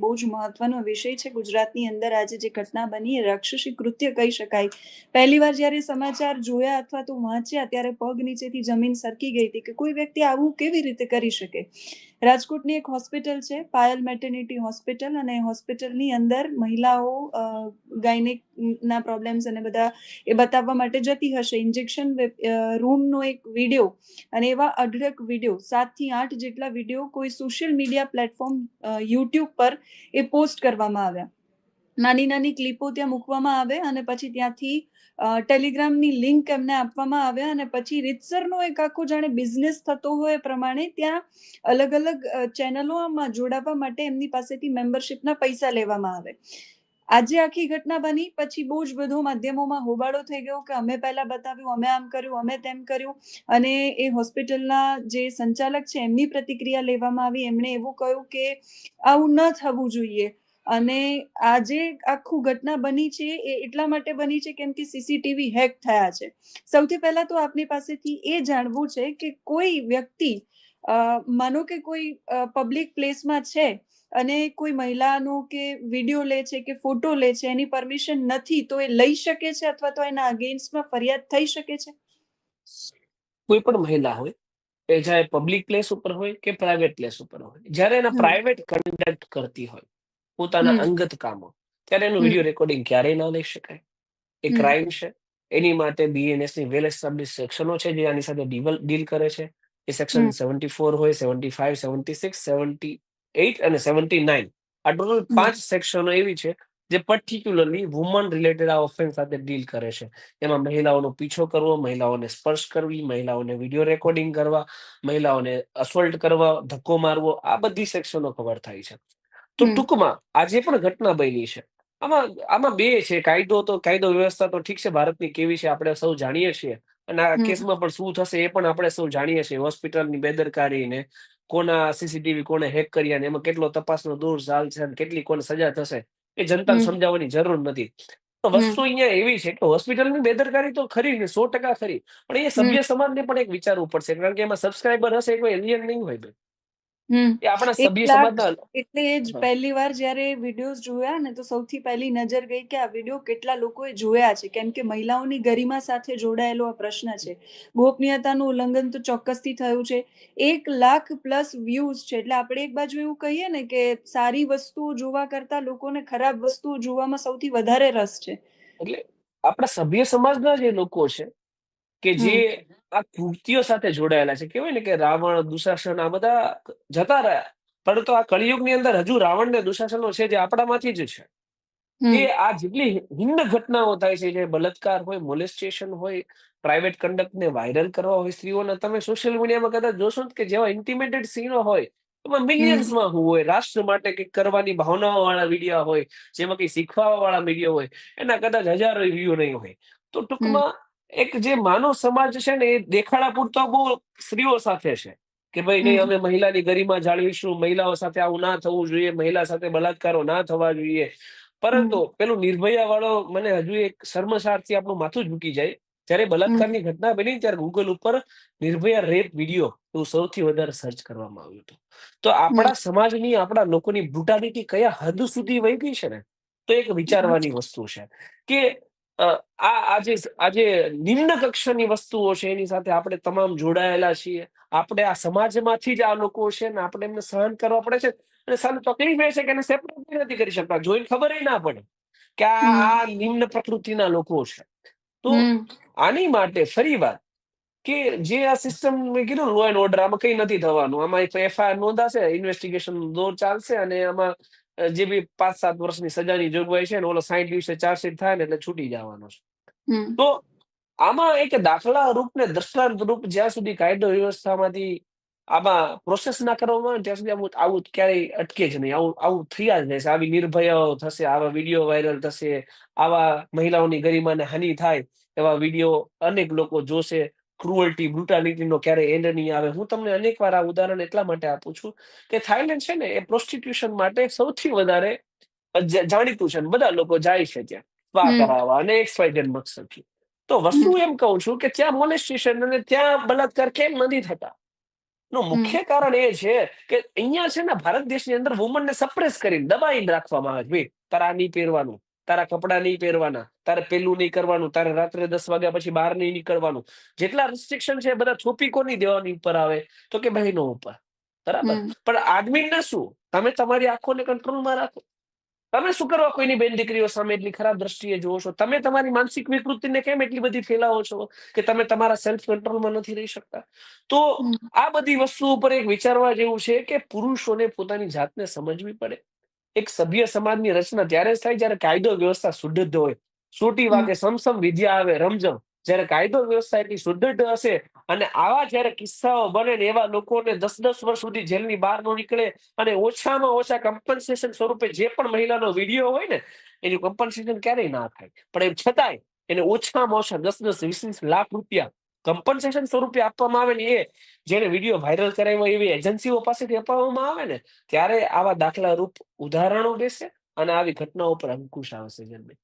બહુ જ મહત્વનો વિષય છે. ગુજરાતની અંદર આજે જે ઘટના બની એ રાક્ષસી કૃત્ય કહી શકાય. પહેલી વાર જ્યારે સમાચાર જોયા અથવા તો વાંચ્યા ત્યારે પગ નીચેથી જમીન સરકી ગઈ હતી કે કોઈ વ્યક્તિ આવું કેવી રીતે કરી શકે? રાજકોટની એક હોસ્પિટલ છે, પાયલ મેટર્નિટી હોસ્પિટલ અને હોસ્પિટલની અંદર મહિલાઓ ગાયનિકના પ્રોબ્લેમ્સ અને બધા એ બતાવવા માટે જતી હશે. ઇન્જેક્શન રૂમનો એક વીડિયો અને એવા અઢળક વીડિયો સાતથી આઠ જેટલા વીડિયો કોઈ સોશિયલ મીડિયા પ્લેટફોર્મ યુટ્યુબ પર એ પોસ્ટ કરવામાં આવ્યા. નાની નાની ક્લિપો ત્યાં મૂકવામાં આવે અને પછી ત્યાંથી ટેલિગ્રામની લિંક એમને આપવામાં આવ્યા અને પછી રીતસરનો એક આખો જાણે બિઝનેસ થતો હોય પ્રમાણે ત્યાં અલગ અલગ ચેનલોમાં જોડાવા માટે એમની પાસેથી મેમ્બરશિપના પૈસા લેવામાં આવે. આજે આખી ઘટના બની, પછી બહુ જ બધો માધ્યમોમાં હોબાળો થઈ ગયો કે અમે પહેલા બતાવ્યું, અમે આમ કર્યું, અમે તેમ કર્યું અને એ હોસ્પિટલના જે સંચાલક છે એમની પ્રતિક્રિયા લેવામાં આવી. એમણે એવું કહ્યું કે આવું ન થવું જોઈએ. અને આજે આખું ઘટના બની છે એ એટલા માટે બની છે કેમ કે સીસીટીવી હેક થયા છે. સૌથી પહેલા તો આપની પાસેથી એ જાણવું છે કે કોઈ વ્યક્તિ માનો કે કોઈ પબ્લિક પ્લેસમાં છે અને કોઈ મહિલાનો કે વીડિયો લે છે કે ફોટો લે છે એની પરમિશન નથી તો એ લઈ શકે છે અથવા તો એના અગેન્સ્ટમાં ફરિયાદ થઈ શકે છે? કોઈ પણ મહિલા હોય એ ચાહે પબ્લિક પ્લેસ ઉપર હોય કે પ્રાઇવેટ પ્લેસ ઉપર હોય જ્યારે એના પ્રાઇવેટ કન્ડક્ટ કરતી હોય પોતાના અંગત કામો. ત્યારે એનું વીડિયો રેકોર્ડિંગ ક્યારેય ના લઈ શકાય. એ ક્રાઇમ છે. એની માટે બીએનએસની વેલ એસ્ટાબ્લિશ સેક્શનો છે જે આની સાથે ડીલ કરે છે. એ સેક્શન સેવન્ટી ફોર હોય seventy five seventy six seventy eight અને સેવન્ટી નાઇન આ ટોટલ પાંચ સેક્શનો એવી છે જે પર્ટિક્યુલરલી વુમન રિલેટેડ આ ઓફેન્સ સાથે ડીલ કરે છે. એમાં મહિલાઓનો પીછો કરવો મહિલાઓને સ્પર્શ કરવી મહિલાઓને વીડિયો રેકોર્ડિંગ કરવા મહિલાઓને અસોલ્ટ કરવા ધક્કો મારવો આ બધી સેક્શનો કવર થાય છે. તો ટૂંકમાં આજે પણ ઘટના બની છે આમાં આમાં બે છે. કાયદો તો કાયદો વ્યવસ્થા તો ઠીક છે ભારતની કેવી છે આપણે સૌ જાણીએ છીએ. અને આ કેસમાં પણ શું થશે એ પણ આપણે સૌ જાણીએ છીએ. હોસ્પિટલની બેદરકારી ને કોના સીસીટીવી કોને હેક કર્યા ને એમાં કેટલો તપાસનો દૂર ચાલ છે અને કેટલી કોને સજા થશે એ જનતાને સમજાવવાની જરૂર નથી. તો વસ્તુ અહીંયા એવી છે કે હોસ્પિટલની બેદરકારી તો ખરી ને સો ટકા ખરી. પણ એ. સભ્ય સમાજને પણ એક વિચારવું પડશે. કારણ કે એમાં સબસ્ક્રાઈબર હશે કોઈ એલિયન નહીં હોય બેન. એટલે જ પહેલી વાર જ્યારે વિડીયોઝ જોયા ને તો સૌથી પહેલી નજર ગઈ કે આ વીડિયો કેટલા લોકોએ જોયા છે. કેમ કે મહિલાઓની ગરિમા સાથે જોડાયેલો આ પ્રશ્ન છે. ગોપનીયતાનું ઉલ્લંઘન તો ચોક્કસથી થયું છે. એક લાખ પ્લસ વ્યૂઝ છે. એટલે આપણે એક બાજુ એવું કહીએ ને કે સારી વસ્તુઓ જોવા કરતા લોકોને ખરાબ વસ્તુઓ જોવામાં સૌથી વધારે રસ છે. એટલે આપણા સભ્ય સમાજના જે લોકો છે કે જે આ કૃત્યો સાથે જોડાયેલા છે. કેવાય ને કે રાવણ દુશાસન આ બધા જતા રહ્યા. પરંતુ આ કળિયુગની અંદર હજુ રાવણ ને દુશાસનો છે જે આપણામાંથી જ છે. કે આ જેટલી હિન્દ ઘટનાઓ થાય છે જે બલાત્કાર હોય મોલેસ્ટેશન હોય પ્રાઇવેટ કંડક્ટને વાયરલ કરવા હોય સ્ત્રીઓના તમે સોશિયલ મીડિયામાં કદાચ જોશો ને કે જેવા ઇન્ટિમેટેડ સીનો હોય એમાં મિલિયન્સમાં હોય રાષ્ટ્ર માટે કંઈક કરવાની ભાવનાઓ વાળા વીડિયો હોય જેમાં કંઈ શીખવા વાળા વીડિયો હોય એના કદાચ હજારો વ્યૂ નહીં હોય. તો ટૂંકમાં એક જે માનવ સમાજ છે ને એ દેખાડા પૂરતો બહુ સ્ત્રીઓ સાથે છે. કે ભાઈ નહીં અમે મહિલાની ગરિમા જાળવીશું મહિલાઓ સાથે આવું ના થવું જોઈએ મહિલા સાથે બલાત્કારો ના થવા જોઈએ. પરંતુ પેલું નિર્ભયા વાળો મને હજુ એક શર્મસારથી આપણું માથું ઝૂકી જાય. જ્યારે બલાત્કારની ઘટના બની ત્યારે ગૂગલ ઉપર નિર્ભયા રેપ વીડિયો એવું સૌથી વધારે સર્ચ કરવામાં આવ્યું હતું. તો આપણા સમાજની આપણા લોકોની બ્રુટાલિટી કયા હદ સુધી વહી ગઈ છે ને? તો એક વિચારવાની વસ્તુ છે કે આ આજે આજે નિમ્ન કક્ષાની વસ્તુઓ છે એની સાથે આપણે તમામ જોડાયેલા છીએ. આપણે આ સમાજમાંથી જ આ લોકો છે ને આપણે એમને સહન કરવા પડે છે. અને સામે તકલીફ એ છે કે એને સેપરેટ નથી કરી શકતા. જોઈને ખબર ના પડે કે આ આ નિમ્ન પ્રકૃતિના લોકો છે. તો આની માટે ફરી વાર કે જે આ સિસ્ટમ મેં કીધું લો એન્ડ ઓર્ડર આમાં કઈ નથી થવાનું. આમાં એફઆઈઆર નોંધાશે ઇન્વેસ્ટિગેશન દોર ચાલશે અને આમાં જે બી પાંચ સાત વર્ષની સજાની જોગવાઈ છે ને ઓલો સાઈઠ દિવસે ચાર્જશીટ થાય ને એટલે છૂટી જવાનો છે. તો આમાં એક દાખલા રૂપ ને દ્રષ્ટાંત રૂપ જ્યાં સુધી કાયદો વ્યવસ્થામાંથી આમાં પ્રોસેસ ના કરવામાં આવે ત્યાં સુધી આવું આવું ક્યારેય અટકે જ નહીં. આવું આવું થયા જ રહેશે. આવી નિર્ભયાઓ થશે આવા વીડિયો વાયરલ થશે આવા મહિલાઓની ગરિમાને હાનિ થાય એવા વીડિયો અનેક લોકો જોશે. ક્રુઅલ્ટી બ્રુટાલિટીનો ક્યારે એન્ડ નહીં આવે. હું તમને અનેક વાર આ ઉદાહરણ એટલા માટે આપું છું કે થાઈલેન્ડ છે ને એ પ્રોસ્ટિટ્યુશન માટે સૌથી વધારે જાણીતું છે બધા લોકો જાય છે ત્યાં. સ્પા કરાવવા અને એક્સ વાય ઝેડ મકસદથી. તો વસ્તુ એમ કહું છું કે ત્યાં મોલેસ્ટેશન અને ત્યાં બલાત્કાર કેમ નથી થતા? નું મુખ્ય કારણ એ છે કે અહીંયા છે ને ભારત દેશની અંદર વુમનને સપ્રેસ કરીને દબાઈને રાખવામાં આવે છે. ભાઈ તારા નહીં પહેરવાનું. તારા કપડાં નહીં પહેરવાના તારે પેલું નહીં કરવાનું તારે રાત્રે દસ વાગ્યા પછી બહાર નહીં નીકળવાનું. જેટલા રિસ્ટ્રિક્શન છે બધા થોપી કોની દેવાની ઉપર આવે? તો કે બહેનો ઉપર. બરાબર. પણ આદમીને શું? તમે તમારી આંખોને કંટ્રોલમાં રાખો. તમે શું કરવા કોઈની બેન દીકરીઓ સામે એટલી ખરાબ દ્રષ્ટિએ જુઓ છો. તમે તમારી માનસિક વિકૃતિને કેમ એટલી બધી ફેલાવો છો? કે તમે તમારા સેલ્ફ કંટ્રોલમાં નથી રહી શકતા? તો આ બધી વસ્તુ ઉપર એક વિચારવા જેવું છે કે પુરુષોને પોતાની જાતને સમજવી પડે. એક સભ્ય સમાજની રચના ત્યારે જ થાય જ્યારે કાયદો વ્યવસ્થા સુદૃઢ હોય. સોટી વાગે સમસમ વિદ્યા આવે રમઝમ. જ્યારે કાયદો વ્યવસ્થા એટલી સુદૃઢ હશે અને આવા જ્યારે કિસ્સાઓ બને ને એવા લોકોને દસ દસ વર્ષ સુધી જેલની બહાર ન નીકળે અને ઓછામાં ઓછા કમ્પન્સેશન સ્વરૂપે જે પણ મહિલાનો વીડિયો હોય ને એનું કમ્પન્સેશન ક્યારેય ના થાય. પણ એમ છતાંય એને ઓછામાં ઓછા દસ દસ વીસ વીસ લાખ રૂપિયા કમ્પન્સેશન સ્વરૂપે આપવામાં આવે ને એ જેને વીડિયો વાયરલ કરાવ્યો એવી એજન્સીઓ પાસેથી અપાવવામાં આવે ને, ત્યારે આવા દાખલા રૂપ ઉદાહરણો બેસે અને આવી ઘટનાઓ પર અંકુશ આવશે જન્મે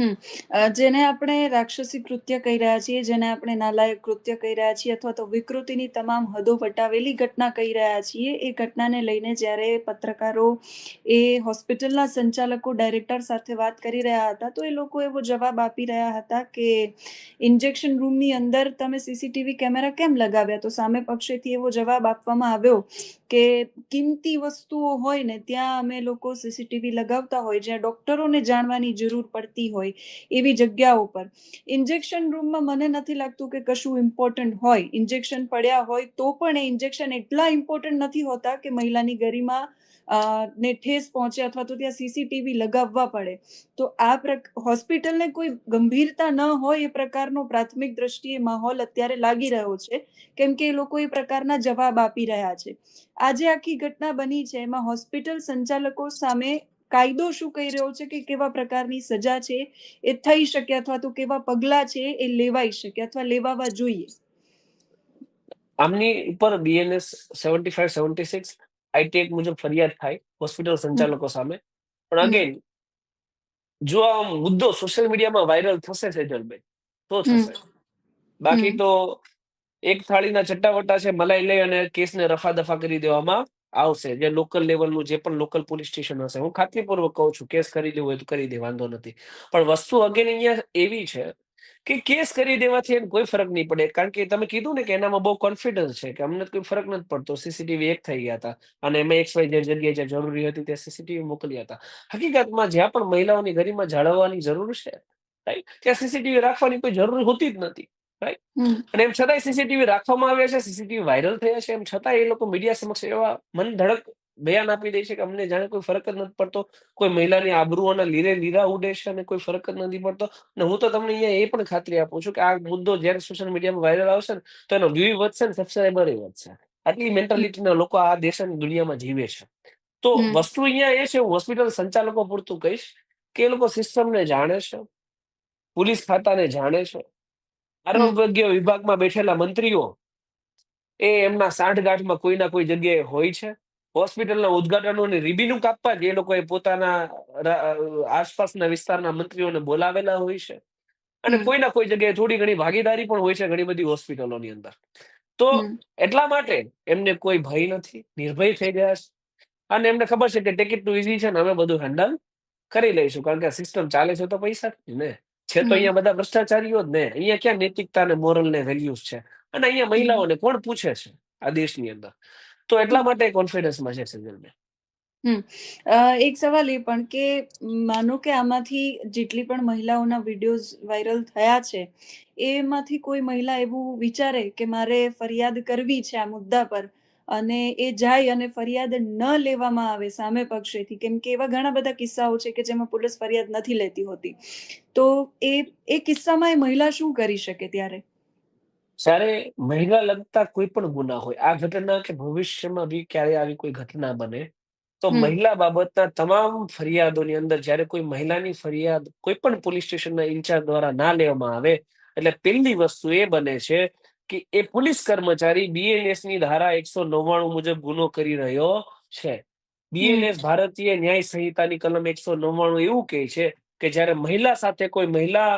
અ, જેને આપણે રાક્ષસી કૃત્ય કહી રહ્યા છીએ જેને આપણે નાલાયક કૃત્ય કહી રહ્યા છીએ અથવા તો વિકૃતિની તમામ હદો વટાવેલી ઘટના કહી રહ્યા છીએ એ ઘટનાને લઈને જ્યારે પત્રકારો એ હોસ્પિટલના સંચાલકો ડાયરેક્ટર સાથે વાત કરી રહ્યા હતા તો એ લોકો એવો જવાબ આપી રહ્યા હતા કે ઇન્જેક્શન રૂમની અંદર તમે સીસીટીવી કેમેરા કેમ લગાવ્યા? તો સામે પક્ષેથી એવો જવાબ આપવામાં આવ્યો કે કિંમતી વસ્તુઓ હોય ને, ત્યાં અમે લોકો સીસીટીવી લગાવતા હોય, જ્યાં ડોક્ટરોને જાણવાની જરૂર પડતી હોય એવી જગ્યાઓ પર. ઇન્જેક્શન રૂમમાં મને નથી લાગતું કે કશું ઇમ્પોર્ટન્ટ હોય. ઇન્જેક્શન પડ્યા હોય તો પણ એ ઇન્જેક્શન એટલા ઇમ્પોર્ટન્ટ નથી હોતા કે મહિલાની ગરિમા ને ઠેસ પહોંચે અથવા તો ત્યાં સીસીટીવી લગાવવા પડે. તો આ હોસ્પિટલને કોઈ ગંભીરતા ન હોય એ પ્રકારનો પ્રાથમિક દ્રષ્ટિએ માહોલ અત્યારે લાગી રહ્યો છે. કેમ કે એ લોકો એ પ્રકારના જવાબ આપી રહ્યા છે. આજે આખી ઘટના બની છે એમાં હોસ્પિટલ સંચાલકો સામે કાયદો શું કહી રહ્યો છે કે કેવા પ્રકારની સજા છે એ થઈ શકે અથવા તો કેવા પગલા છે એ લેવાઈ શકે અથવા લેવાવા જોઈએ આમની ઉપર BNS seventy five seventy six IT act મુજબ ફરિયાદ થાય હોસ્પિટલ સંચાલકો સામે પણ હમ. અગેન જો આ મુદ્દો સોશિયલ મીડિયામાં વાયરલ થશે સેજલબેન તો થશે બાકી હમ. તો એક થાળીના ચટ્ટાવટા છે, મલાઈ લઈ અને કેસને રફા દફા કરી દેવામાં આવશે. જે લોકલ લેવલનું જે પણ લોકલ પોલીસ સ્ટેશન હશે. હું ખાતરીપૂર્વક કહું છું, કેસ કરી હોય તો કરી દે, વાંધો નથી. પણ વસ્તુ અગેન અહીંયા એવી છે કે કેસ કરી દેવાથી એને કોઈ ફરક નહીં પડે. કારણ કે તમે કીધું ને કે એનામાં બહુ કોન્ફિડન્સ છે કે અમને કોઈ ફરક નથી પડતો. સીસીટીવી એક થઈ ગયા હતા અને એમાં એક્સ જે જગ્યાએ જ્યાં જરૂરી હતી ત્યાં સીસીટીવી મોકલ્યા હતા. હકીકતમાં જ્યાં પણ મહિલાઓની ગરિમા જાળવવાની જરૂર છે રાઈટ ત્યાં સીસીટીવી રાખવાની કોઈ જરૂર હોતી જ નથી. હમ. અને એમ છતાંય સીસીટીવી રાખવામાં આવ્યા છે સીસીટીવી વાયરલ થયા છે એમ છતાં એ લોકો મીડિયા સમક્ષ એવા મન ધડક બયાન આપી દે છે કે અમને જાણે કોઈ ફરક જ નથી પડતો. કોઈ મહિલાની આબરૂઓના લીરે લીરા ઉડે છે અને કોઈ ફરક જ નથી પડતો. અને હું તો તમને અહીંયા એ પણ ખાતરી આપું છું કે આ મુદ્દો જ્યારે સોશિયલ મીડિયામાં વાયરલ આવશે ને તો એનો વ્યૂ વધશે ને સબસ્ક્રાઈબર વધશે. આટલી મેન્ટાલિટીના લોકો આ દેશ અને દુનિયામાં જીવે છે. તો વસ્તુ અહીંયા એ છે હું હોસ્પિટલ સંચાલકો પૂરતું કહીશ કે એ લોકો સિસ્ટમને જાણે છે પોલીસ ખાતાને જાણે છે આરોગ્ય વિભાગમાં બેઠેલા મંત્રીઓ એ એમના સાંઠગાંઠમાં કોઈ ના કોઈ જગ્યાએ હોય છે. હોસ્પિટલના ઉદઘાટનોને રીબીનું કાપવા જ એ લોકોએ પોતાના આસપાસના વિસ્તારના મંત્રીઓને બોલાવેલા હોય છે. અને. કોઈ ના કોઈ જગ્યાએ થોડી ઘણી ભાગીદારી પણ હોય છે ઘણી બધી હોસ્પિટલોની અંદર. તો એટલા માટે એમને કોઈ ભય નથી નિર્ભય થઈ ગયા છે. અને એમને ખબર છે કે ટિકિટ ટુ ઇઝી છે ને અમે બધું હેન્ડલ કરી લઈશું. કારણ કે સિસ્ટમ ચાલે છે તો પૈસા ને. છે તો અહીંયા બધા ભ્રષ્ટાચારીઓ જ ને. અહીંયા ક્યાં નૈતિકતા ને મોરલ ને વેલ્યુઝ છે? અને અહીંયા મહિલાઓને કોણ પૂછે છે આ દેશની અંદર? તો એટલા માટે કોન્ફિડન્સમાં છે સેજલબેન. એક સવાલ એ પણ કે માનો કે આમાંથી જેટલી પણ મહિલાઓના વિડીયોઝ વાયરલ થયા છે એમાંથી કોઈ મહિલા એવું વિચારે કે મારે ફરિયાદ કરવી છે આ મુદ્દા પર અને એ જાય અને ફરિયાદ ન લેવામાં આવે સામે પક્ષેથી કેમ કે એવા ઘણા બધા કિસ્સાઓ છે કે જેમાં પોલીસ ફરિયાદ નથી લેતી હોતી. તો એ એ કિસ્સામાં એ મહિલા શું કરી શકે ત્યારે? જ્યારે મહિલા લગતા કોઈ પણ ગુના હોય આ ઘટના કે ભવિષ્યમાં બી ક્યારે આવી કોઈ ઘટના બને તો મહિલા બાબતના તમામ ફરિયાદોની અંદર જ્યારે કોઈ મહિલાની ફરિયાદ કોઈ પણ પોલીસ સ્ટેશનના ઇન્ચાર્જ દ્વારા ના લેવામાં આવે એટલે પહેલી વસ્તુ એ બને છે કે એ પોલીસ કર્મચારી બીએનએસની ધારા એકસો નવ્વાણું મુજબ ગુનો કરી રહ્યો છે. બીએનએસ ભારતીય ન્યાય સંહિતાની કલમ એકસો નવ્વાણું એવું કહે છે કે જ્યારે મહિલા સાથે કોઈ મહિલા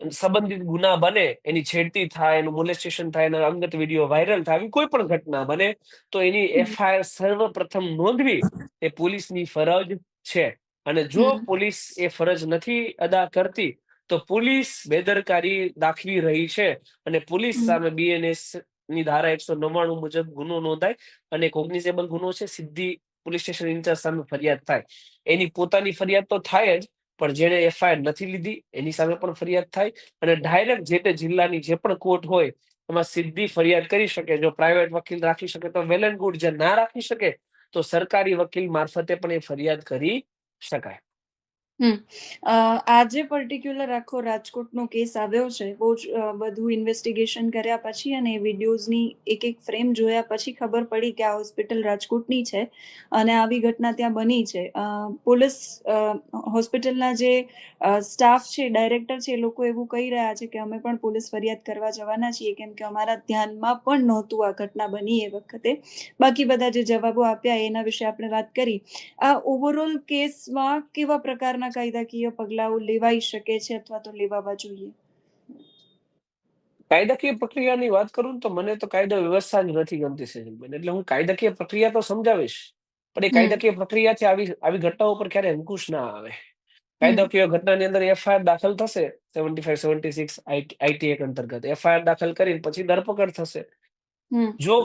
સંબંધિત ગુના બને એની છેડતી થાય એનું મોલેસ્ટેશન થાય એના અંગત વીડિયો વાયરલ થાય કોઈ પણ ઘટના બને તો એની એફઆઈઆર સર્વપ્રથમ નોંધવી એ પોલીસની ફરજ છે. અને જો પોલીસ એ ફરજ નથી અદા કરતી તો પોલીસ બેદરકારી દાખવી રહી છે અને પોલીસ સામે બીએનએસની ધારા એકસો નવ્વાણું મુજબ ગુનો નોંધાય અને કોગ્નિઝેબલ ગુનો છે સીધી પોલીસ સ્ટેશન ઇન્ચાર્જ સામે ફરિયાદ થાય. એની પોતાની ફરિયાદ તો થાય જ પણ જેને એફઆઈઆર નથી લીધી એની સામે પણ ફરિયાદ થાય અને ડાયરેક્ટ જે તે જિલ્લાની જે પણ કોર્ટ હોય એમાં સીધી ફરિયાદ કરી શકે. જો પ્રાઇવેટ વકીલ રાખી શકે તો વેલ એન્ડ ગુડ જે ના રાખી શકે તો સરકારી વકીલ મારફતે પણ એ ફરિયાદ કરી શકાય. અ, આજે પર્ટિક્યુલર આખો રાજકોટનો કેસ આવ્યો છે. બહુ જ બધું ઇન્વેસ્ટિગેશન કર્યા પછી અને વિડીયોઝની એક એક ફ્રેમ જોયા પછી ખબર પડી કે આ હોસ્પિટલ રાજકોટની છે અને આવી ઘટના ત્યાં બની છે. પોલીસ હોસ્પિટલના જે સ્ટાફ છે ડાયરેક્ટર છે એ લોકો એવું કહી રહ્યા છે કે અમે પણ પોલીસ ફરિયાદ કરવા જવાના છીએ કેમ કે અમારા ધ્યાનમાં પણ નહોતું આ ઘટના બની એ વખતે. બાકી બધા જે જવાબો આપ્યા એના વિશે આપણે વાત કરી. આ ઓવરઓલ કેસમાં કેવા પ્રકારના કાયદાકીય પગલાઓ લેવાઈ શકે છે અથવા તો લેવાવા જોઈએ? કાયદાકીય પ્રક્રિયાની વાત કરું તો મને તો કાયદો વ્યવસ્થા જ નથી ગમતી સેજલબેન એટલે હું કાયદાકીય પ્રક્રિયા તો સમજાવીશ પણ એ કાયદાકીય પ્રક્રિયાથી આવી આવી ઘટનાઓ પર ક્યારે અંકુશ ના આવે. કાયદાકીય ઘટનાની અંદર એફઆઈઆર દાખલ થશે seventy five seventy six IT act અંતર્ગત. એફઆઈઆર દાખલ કરીને પછી ધરપકડ થશે. જો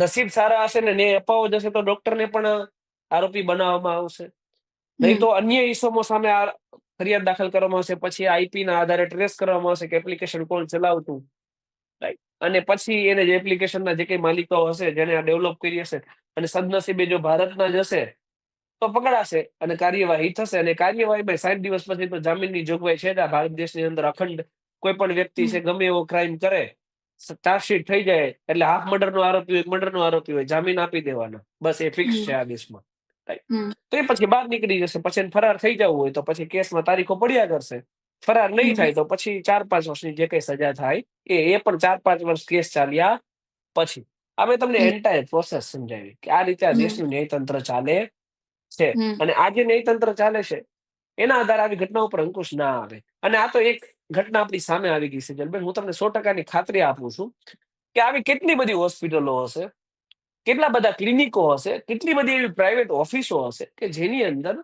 નસીબ સારા હશે ને ન્યાય અપાવો જશે તો ડોક્ટરને પણ આરોપી બનાવવામાં આવશે. નહીં તો અન્ય ઇસમો સામે આ ફરિયાદ દાખલ કરવામાં આવશે. પછી આઈપી ના આધારે ટ્રેસ કરવામાં આવશે કે એપ્લિકેશન કોણ ચલાવતું. રાઈટ અને પછી એને જે એપ્લિકેશનના જે કઈ માલિકો હશે જેને આ ડેવલપ કરી હશે અને સદનસીબે જો ભારતના જ હશે તો પકડાશે અને કાર્યવાહી થશે. અને કાર્યવાહીમાં સાત દિવસ પછી તો જામીનની જોગવાઈ છે આ ભારત દેશની અંદર અખંડ કોઈ પણ વ્યક્તિ છે ગમે એવો ક્રાઇમ કરે ચાર્જશીટ થઈ જાય. એટલે હાફ મર્ડર નો આરોપી હોય મર્ડર નો આરોપી હોય જામીન આપી દેવાના. બસ એ ફિક્સ છે આ દેશમાં. હમ. તો એ પછી બહાર નીકળી જશે પછી એને ફરાર થઈ જવું હોય તો પછી કેસમાં તારીખો પડ્યા કરશે. ફરાર નહીં થાય તો પછી ચાર પાંચ વર્ષની જે કઈ સજા થાય એ એ પણ ચાર પાંચ વર્ષ કેસ ચાલ્યા પછી. આ મેં તમને. એન્ટાયર પ્રોસેસ સમજાવી કે આ રીતે આ દેશનું ન્યાયતંત્ર ચાલે છે અને આ જે ન્યાયતંત્ર ચાલે છે એના આધારે આવી ઘટના ઉપર અંકુશ ના આવે. અને આ તો એક ઘટના આપણી સામે આવી ગઈ છે જલબેન હું તમને સો ટકાની ખાતરી આપું છું કે આવી કેટલી બધી હોસ્પિટલો હશે કેટલા બધા ક્લિનિકો હશે કેટલી બધી એવી પ્રાઇવેટ ઓફિસો હશે કે જેની અંદર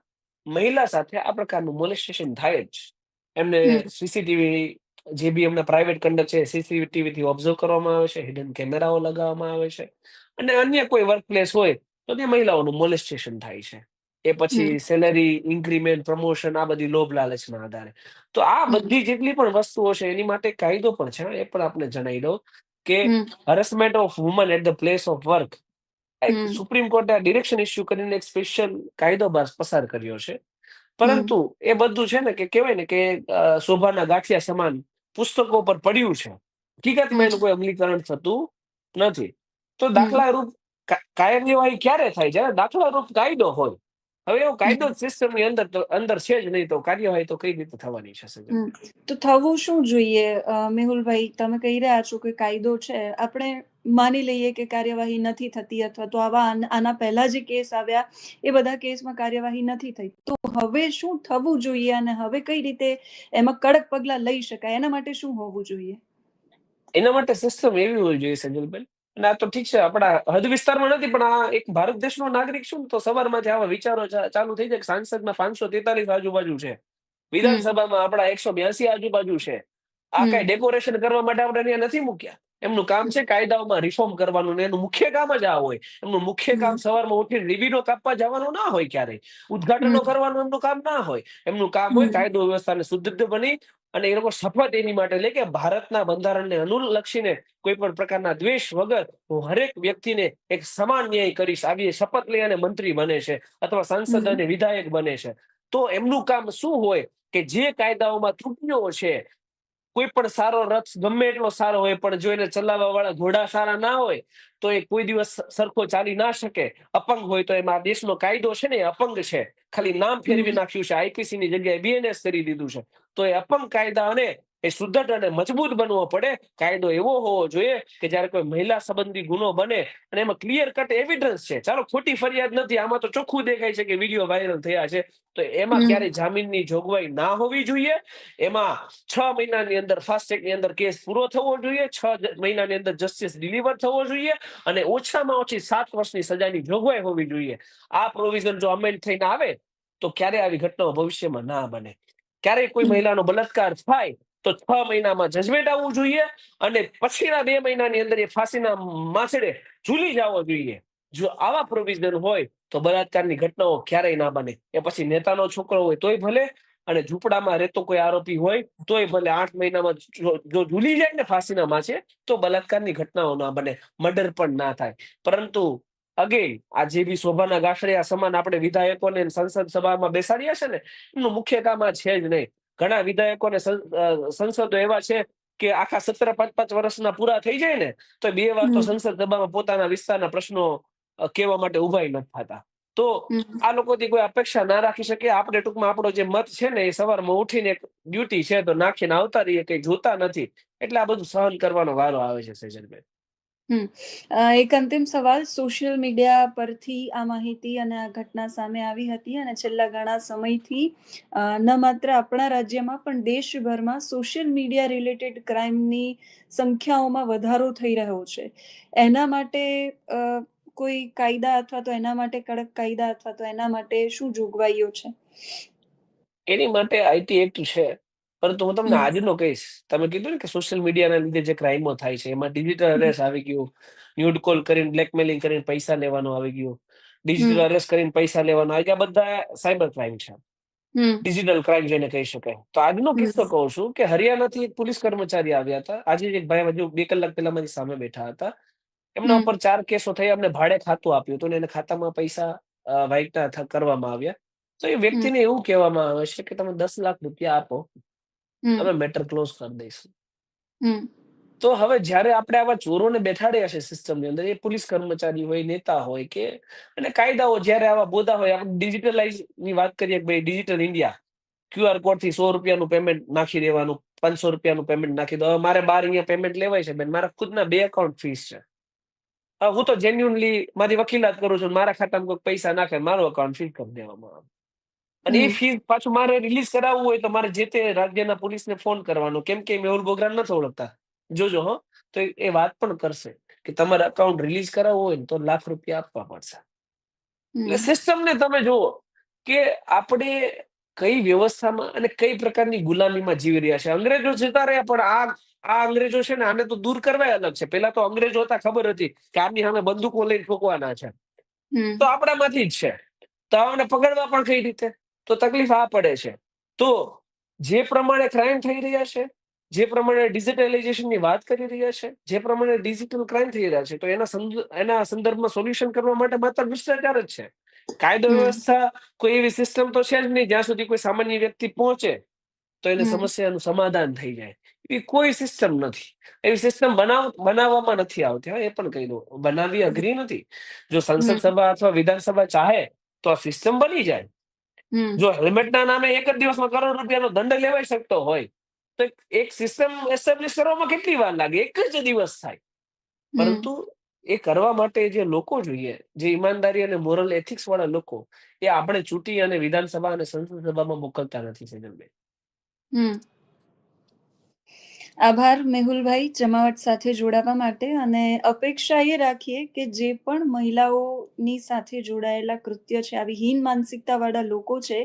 મહિલા સાથે આ પ્રકારનું મોલેસ્ટેશન થાય જ. એમને સીસીટીવી જે બી એમના પ્રાઇવેટ કંડક્ટ છે સીસીટીવી થી ઓબ્ઝર્વ કરવામાં આવે છે હિડન કેમેરાઓ લગાવવામાં આવે છે. અને અન્ય કોઈ વર્ક પ્લેસ હોય તો ત્યાં મહિલાઓનું મોલેસ્ટેશન થાય છે. એ પછી સેલરી ઇન્ક્રીમેન્ટ પ્રમોશન આ બધી લોભ લાલચના આધારે. તો આ બધી જેટલી પણ વસ્તુઓ છે એની માટે કાયદો પણ છે એ પણ આપણે જણાવી દઉં કે harassment of woman at the place of work એક સુપ્રીમ કોર્ટે આ ડિરેક્શન ઇસ્યુ કરીને એક સ્પેશિયલ કાયદો પસાર કર્યો છે. પરંતુ એ બધું છે ને કે કહેવાય ને કે શોભાના ગાંઠિયા સમાન પુસ્તકો પર પડ્યું છે. હકીકતમાં એનું કોઈ અમલીકરણ થતું નથી. તો દાખલા રૂપ કાર્યવાહી ક્યારે થાય? જ્યારે દાખલા રૂપ કાયદો હોય હવે એવો કાયદો સિસ્ટમની અંદર અંદર છે જ નહીં તો કાર્યવાહી તો કઈ રીતે થવાની છે સંજય? તો થવું શું જોઈએ? મેહુલભાઈ તમે કહી રહ્યા છો કે કાયદો છે. આપણે માની લઈએ કે કાર્યવાહી નથી થતી અથવા તો આવા આના પહેલા જે કેસ આવ્યા એ બધા કેસમાં કાર્યવાહી નથી થઈ. તો હવે શું થવું જોઈએ અને હવે કઈ રીતે એમાં કડક પગલાં લઈ શકાય? એના માટે શું હોવું જોઈએ? એના માટે સિસ્ટમ એવી હોવી જોઈએ સજલબેન આ તો ઠીક છે આપણા હદ વિસ્તારમાં નથી પણ આ એક ભારત દેશનો નાગરિક છું તો સવારમાં સવારમાંથી આવા વિચારો ચાલુ થઈ જાય સાંસદના પાંચસો તેતાલીસ આજુબાજુ છે. વિધાનસભામાં આપણા એકસો બ્યાસી આજુબાજુ છે. આ કઈ ડેકોરેશન કરવા માટે આપણે અહીંયા નથી મૂક્યા. એમનું કામ છે કાયદાઓમાં રિફોર્મ કરવાનું ને એનું મુખ્ય કામ જ આ હોય. એમનું મુખ્ય કામ. સવારમાં ઉઠીને રિબીનો કાપવા જવાનું ના હોય ક્યારેય. ઉદઘાટનો કરવાનું એમનું કામ ના હોય. એમનું કામ હોય કાયદો વ્યવસ્થાને સુદૃઢ બની અને એ લોકો શપથ એની માટે લે કે ભારતના બંધારણને અનુલક્ષીને કોઈ પણ પ્રકારના દ્વેષ વગર હું હરેક વ્યક્તિને એક સમાન ન્યાય કરીશ. આવી શપથ લઈ અને મંત્રી બને છે અથવા સાંસદ અને વિધાયક બને છે. તો એમનું કામ શું હોય કે જે કાયદાઓમાં ત્રુટીઓ છે કોઈ પણ સારો રથ ગમે એટલો સારો હોય પણ જો એને ચલાવવા વાળા ઘોડા સારા ના હોય તો એ કોઈ દિવસ સરખો ચાલી ના શકે. અપંગ હોય તો એમાં દેશનો કાયદો છે ને અપંગ છે. ખાલી નામ ફેરવી નાખ્યું છે. આઈપીસી ની જગ્યાએ બીએનએસ કરી દીધું છે. તો એ અપંગ કાયદા અને એ સુદ્ધઢ અને મજબૂત બનવો પડે. કાયદો એવો હોવો જોઈએ કે જ્યારે કોઈ મહિલા સંબંધી ગુનો બને અને એમાં ક્લિયર કટ એવિડન્સ છે. ચાલો ખોટી ફરિયાદ નથી. આમાં તો ચોખ્ખું દેખાય છે કે વીડિયો વાયરલ થયા છે. તો એમાં ક્યારે જામીનની જોગવાઈ ના હોવી જોઈએ. એમાં છ મહિનાની અંદર ફાસ્ટની અંદર કેસ પૂરો થવો જોઈએ. છ મહિનાની અંદર જસ્ટિસ ડિલિવર થવો જોઈએ અને ઓછામાં ઓછી સાત વર્ષની સજાની જોગવાઈ હોવી જોઈએ. આ પ્રોવિઝન જો અમેન્ડ થઈને આવે તો ક્યારે આવી ઘટનાઓ ભવિષ્યમાં ના બને? ક્યારેય કોઈ. મહિલાનો બલાત્કાર થાય તો છ મહિનામાં જજમેન્ટ આવવું જોઈએ અને પછીના બે મહિનાની અંદર એ ફાંસીના માછડે ઝૂલી જવો જોઈએ. જો આવા પ્રોવિઝન હોય તો બલાત્કારની ઘટનાઓ ક્યારેય ના બને. એ પછી નેતાનો છોકરો હોય તોય ભલે અને ઝૂંપડામાં રહેતો કોઈ આરોપી હોય તોય ભલે આઠ મહિનામાં જો જો ઝૂલી જાય ને ફાંસીના માછે તો બલાત્કારની ઘટનાઓ ના બને. મર્ડર પણ ના થાય. પરંતુ અગેન આ જે બી શોભાના ગાંઠડિયા સમાન આપણે વિધાયકોને સંસદ સભામાં બેસાડ્યા છે ને એમનું મુખ્ય કામ આ છે જ નહીં. ઘણા વિધાયકોને સંસદો એવા છે કે આખા સત્ર પાંચ પાંચ વર્ષના પૂરા થઈ જાય ને તો બે વાર તો સંસદ સભામાં પોતાના વિસ્તારના પ્રશ્નો કહેવા માટે ઊભા નથી થતા. તો. આ લોકોથી કોઈ અપેક્ષા ના રાખી શકે. આપણે ટૂંકમાં આપણો જે મત છે ને એ સવારમાં ઉઠીને ડ્યુટી છે તો નાખીને આવતા રહીએ કઈ જોતા નથી. એટલે આ બધું સહન કરવાનો વારો આવે છે અ, એક અંતિમ સવાલ. સોશિયલ મીડિયા પરથી આ માહિતી અને આ ઘટના સામે આવી હતી અને છેલ્લા ઘણા સમયથી ન માત્ર આપણા રાજ્યમાં પણ દેશભરમાં સોશિયલ મીડિયા રિલેટેડ ક્રાઇમની સંખ્યાઓમાં વધારો થઈ રહ્યો છે. એના માટે કોઈ કાયદા અથવા તો એના માટે કડક કાયદા અથવા તો એના માટે શું જોગવાઈઓ છે? એની માટે આઈટી એક્ટ છે. પરંતુ હું તમને હમ. આજનો કહીશ તમે કીધું ને કે સોશિયલ મીડિયાના લીધે જે ક્રાઇમો થાય છે એમાં ડિજિટલ અરેસ્ટ આવી ગયું ન્યૂડ કોલ કરીને બ્લેકમેલિંગ કરીને પૈસા લેવાનો આવી ગયું ડિજિટલ હમ. અરેસ્ટ કરીને પૈસા લેવાનો આવી ગયા બધા સાયબર ક્રાઇમ છે હમ ડિજિટલ ક્રાઇમ જેને કહી શકાય તો આજનો હમ. કિસ્સો કહું છું કે હરિયાણાથી એક પોલીસ કર્મચારી આવ્યા હતા આજે જ એક ભાઈ હજુ બે કલાક પહેલા મારી સામે બેઠા હતા એમના હમ. ઉપર ચાર કેસો થયા અમને ભાડે ખાતું આપ્યું હતું અને એને ખાતામાં પૈસા વાઇટના કરવામાં આવ્યા તો એ હમ. વ્યક્તિને એવું કહેવામાં આવે છે કે તમે દસ લાખ રૂપિયા આપો હમ. અમે મેટર ક્લોઝ કરી દઈશું. હમ. તો હવે જ્યારે આપણે આવા ચોરોને બેઠાડ્યા છે સિસ્ટમની અંદર એ પોલીસ કર્મચારી હોય નેતા હોય કે અને કાયદાઓ જ્યારે આવા બોધા હોય આપણે ડિજિટલાઇઝની વાત કરીએ કે ભાઈ ડિજિટલ ઇન્ડિયા ક્યુઆર કોડથી સો રૂપિયાનું પેમેન્ટ નાખી દેવાનું પાંચસો રૂપિયાનું પેમેન્ટ નાખી દો. હવે મારે બાર અહીંયા પેમેન્ટ લેવાય છે બેન મારા ખુદના બે એકાઉન્ટ ફીસ છે. હું તો જેન્યુનલી મારી વકીલાત કરું છું મારા ખાતામાં કોઈ પૈસા નાખે મારું અકાઉન્ટ ફીસ કરી દેવામાં આવે. અને એ ફી પાછું મારે રિલીઝ કરાવવું હોય તો મારે જે તે રાજ્યના પોલીસને ફોન કરવાનો. કેમ કે મેહુલ બોગરા નથી ઓળખતા. જોજો હો. તો એ- વાત પણ કરશે કે તમારે અકાઉન્ટ રિલીઝ કરાવવું હોય તો લાખ રૂપિયા આપવા પડશે. એટલે સિસ્ટમને તમે જુઓ કે આપણે કઈ વ્યવસ્થામાં અને કઈ પ્રકારની ગુલામીમાં જીવી રહ્યા છે અંગ્રેજો જતા રહ્યા પણ આ આ અંગ્રેજો છે ને આને તો દૂર કરવા અલગ છે. પેલા તો અંગ્રેજો હતા ખબર હતી કે આમની સામે બંદૂકો લઈને ઠોકવાના છે. તો આપણામાંથી જ છે. તો આને પકડવા પણ કઈ રીતે? તો તકલીફ આ પડે છે. તો જે પ્રમાણે ક્રાઇમ થઈ રહ્યા છે જે પ્રમાણે ડિજિટલાઇઝેશનની વાત કરી રહ્યા છે જે પ્રમાણે ડિજિટલ ક્રાઇમ થઈ રહ્યા છે તો એના એના સંદર્ભમાં સોલ્યુશન કરવા માટે માત્ર ભ્રષ્ટાચાર જ છે. કાયદો વ્યવસ્થા કોઈ એવી સિસ્ટમ તો છે જ નહીં જ્યાં સુધી કોઈ સામાન્ય વ્યક્તિ પહોંચે તો એને સમસ્યાનું સમાધાન થઈ જાય. એવી કોઈ સિસ્ટમ નથી. એવી સિસ્ટમ બનાવ બનાવવામાં નથી આવતી. હા એ પણ કહી દઉં. બનાવવી અઘરી નથી. જો સંસદ સભા અથવા વિધાનસભા ચાહે તો આ સિસ્ટમ બની જાય. જો હેલ્મેટના નામે એક જ દિવસમાં કરોડ રૂપિયાનો દંડ લેવાઈ શકતો હોય તો એક- સિસ્ટમ એસ્ટેબ્લિશ કરવામાં કેટલી વાર લાગે? એક જ દિવસ થાય. પરંતુ એ કરવા માટે જે લોકો જોઈએ જે ઈમાનદારી અને મોરલ એથિક્સ વાળા લોકો એ આપણે ચૂંટી અને વિધાનસભા અને સંસદ સભામાં મોકલતા નથી હમ. આભાર મેહુલભાઈ જમાવટ સાથે જોડાવા માટે અને અપેક્ષા એ રાખીએ કે જે પણ મહિલાઓની સાથે જોડાયેલા કૃત્ય છે, આવી હીન માનસિકતાવાળા લોકો છે,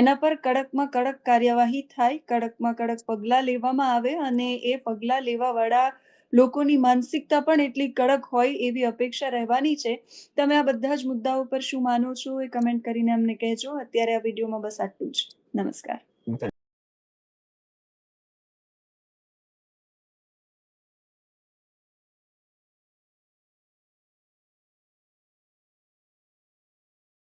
એના પર કડકમાં કડક કાર્યવાહી થાય, કડકમાં કડક પગલાં લેવામાં આવે અને એ પગલાં લેવાવાળા લોકોની માનસિકતા પણ એટલી કડક હોય એવી અપેક્ષા રહેવાની છે. તમે આ બધા જ મુદ્દાઓ પર શું માનો છો એ કમેન્ટ કરીને અમને કહેજો. અત્યારે આ વિડીયોમાં બસ આટલું જ. નમસ્કાર.